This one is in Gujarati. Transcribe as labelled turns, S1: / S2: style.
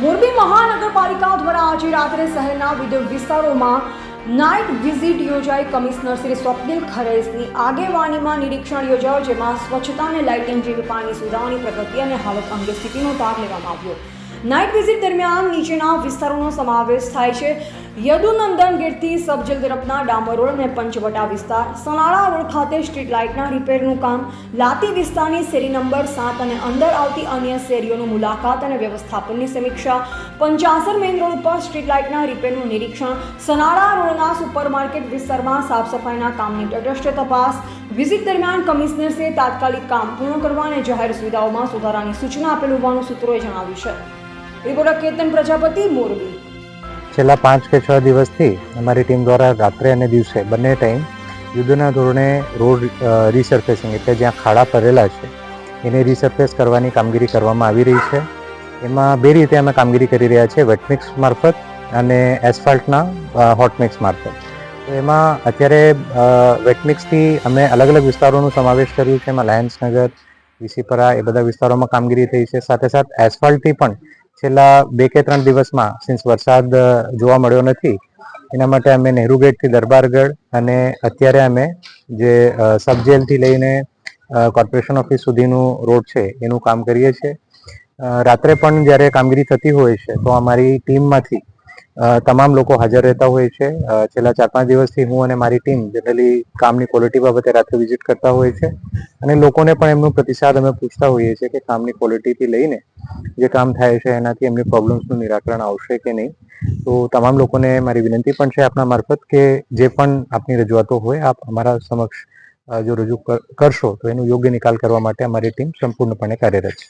S1: મોરબી મહાનગરપાલિકા દ્વારા આજે રાત્રે શહેરના વિવિધ વિસ્તારોમાં નાઇટ વિઝિટ યોજાઈ. કમિશનર શ્રી સ્વપ્નિલ ખરેસની આગેવાનીમાં નિરીક્ષણ યોજાયો, જેમાં સ્વચ્છતા અને લાઇટિંગ જેવી પાણી સુવિધાઓની પ્રગતિ અને હાલત અંગે સ્થિતિનો તાગ લેવામાં આવ્યો. નાઇટ વિઝિટ દરમિયાન નીચેના વિસ્તારોનો સમાવેશ થાય છે. યદુનંદન ગેટથી સબજેલ તરફના ડામર રોડ અને પંચવટા વિસ્તાર, સનાળા રોડ ખાતે સ્ટ્રીટ લાઇટના રિપેરનું કામ, લાતી વિસ્તારની શેરી નંબર સાત અને અંદર આવતી અન્ય શેરીઓનું મુલાકાત અને વ્યવસ્થાપનની સમીક્ષા, પંચાસર મેઇન રોડ પર સ્ટ્રીટ લાઇટના રિપેરનું નિરીક્ષણ, સનાળા રોડના સુપરમાર્કેટ વિસ્તારમાં સાફ સફાઈના કામની તટસ્થ તપાસ, વિઝિટ દરમિયાન કમિશનર્સે તાત્કાલિક કામ પૂર્ણ કરવા અને જાહેર સુવિધાઓમાં સુધારાની સૂચના આપેલ હોવાનું સૂત્રોએ જણાવ્યું છે. રિપોર્ટર કેતન પ્રજાપતિ, મોરબી.
S2: છેલ્લા પાંચ કે છ દિવસથી અમારી ટીમ દ્વારા રાત્રે અને દિવસે બંને ટાઈમ યુદ્ધના ધોરણે રોડ રિસર્ફેસિંગ એટલે જ્યાં ખાડા ભરેલા છે, એને રિસર્ફેસ કરવાની કામગીરી કરવામાં આવી રહી છે. એમાં બે રીતે અમે કામગીરી કરી રહ્યા છીએ વેટમિક્સ મારફત અને એસફાલ્ટના હોટમિક્સ મારફત. તો એમાં અત્યારે વેટમિક્સથી અમે અલગ અલગ વિસ્તારોનો સમાવેશ કર્યું છે, એમાં લાયન્સનગર વિસીપરા એ બધા વિસ્તારોમાં કામગીરી થઈ છે. સાથે સાથે એસફાલ્ટથી પણ છેલ્લા બે કે ત્રણ દિવસમાં સિન્સ વરસાદ જોવા મળ્યો નથી, એના માટે અમે નહેરુ ગેટથી દરબારગઢ અને અત્યારે અમે જે સબ જેલથી લઈને કોર્પોરેશન ઓફિસ સુધીનું રોડ છે, એનું કામ કરીએ છીએ. રાત્રે પણ જ્યારે કામગીરી થતી હોય છે, તો અમારી ટીમમાંથી તમામ લોકો હાજર રહેતા હોય છે. છેલ્લા ચાર પાંચ દિવસથી હું અને મારી ટીમ જનરલી કામની ક્વોલિટી બાબતે રાત્રે વિઝિટ કરતા હોય છે. અને લોકોને પણ એમનો પ્રતિસાદ અમે પૂછતા હોઈએ છીએ કે કામની ક્વોલિટીથી લઈને જે કામ થાય છે એનાથી એમની પ્રોબ્લેમ્સનું નિરાકરણ આવશે કે નહીં? તો તમામ લોકોને મારી વિનંતી પણ છે આપના મારફત કે જે પણ આપની રજૂઆતો હોય, આપ અમારા સમક્ષ જો રજૂ કરશો તો એનો યોગ્ય નિકાલ કરવા માટે અમારી ટીમ સંપૂર્ણપણે કાર્યરત છે.